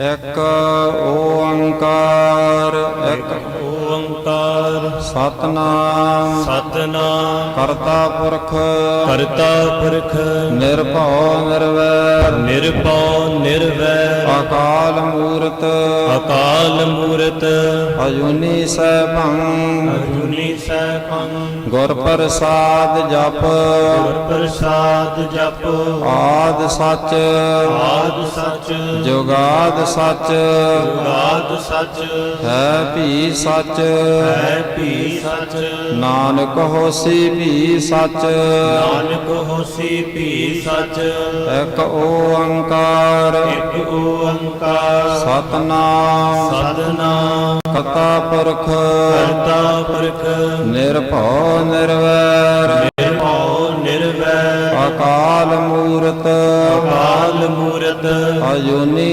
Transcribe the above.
ਇੱਕ ਓੰਕਾਰ ਇੱਕ ਓੰਕਾਰ। ਸਤਨਾਮ। ਸਤਨਾਮ। ਕਰਤਾ ਪੁਰਖ। ਕਰਤਾ ਪੁਰਖ। ਨਿਰਭਉ ਨਿਰਵੈਰ। ਨਿਰਭਉ ਨਿਰਵੈਰ। ਅਕਾਲ ਮੂਰਤ। ਅਕਾਲ ਮੂਰਤ। ਅਜੂਨੀ ਸੈਭੰ। ਅਜੂਨੀ ਸੈਭੰ ਗੁਰ ਪ੍ਰਸਾਦ ਜਪ। ਗੁਰ ਪ੍ਰਸਾਦ ਜਪ। ਆਦ ਸੱਚ। ਆਦ ਸੱਚ। ਜੁਗਾਦ ਸੱਚ। ਆਦ ਸੱਚ। ਹੈ ਭੀ ਸੱਚ। ਹੈ ਭੀ ਸੱਚ। ਨਾਨਕ ਹੋਸੀ ਭੀ ਸੱਚ। ਨਾਨਕ ਹੋਸੀ ਭੀ ਸੱਚ। ਇੱਕ ਓੰਕਾਰ ਇੱਕ ਓੰਕਾਰ ਸਤਨਾਮ। ਸਤਨਾਮ। ਕਰਤਾ ਪੁਰਖ। ਕਰਤਾ ਪੁਰਖ। ਨਿਰਭਉ ਨਿਰਵੈਰ। ਨਿਰਭਉ ਨਿਰਵੈਰ। ਅਕਾਲ ਮੂਰਤ। ਅਕਾਲ ਮੂਰਤ। ਅਜੂਨੀ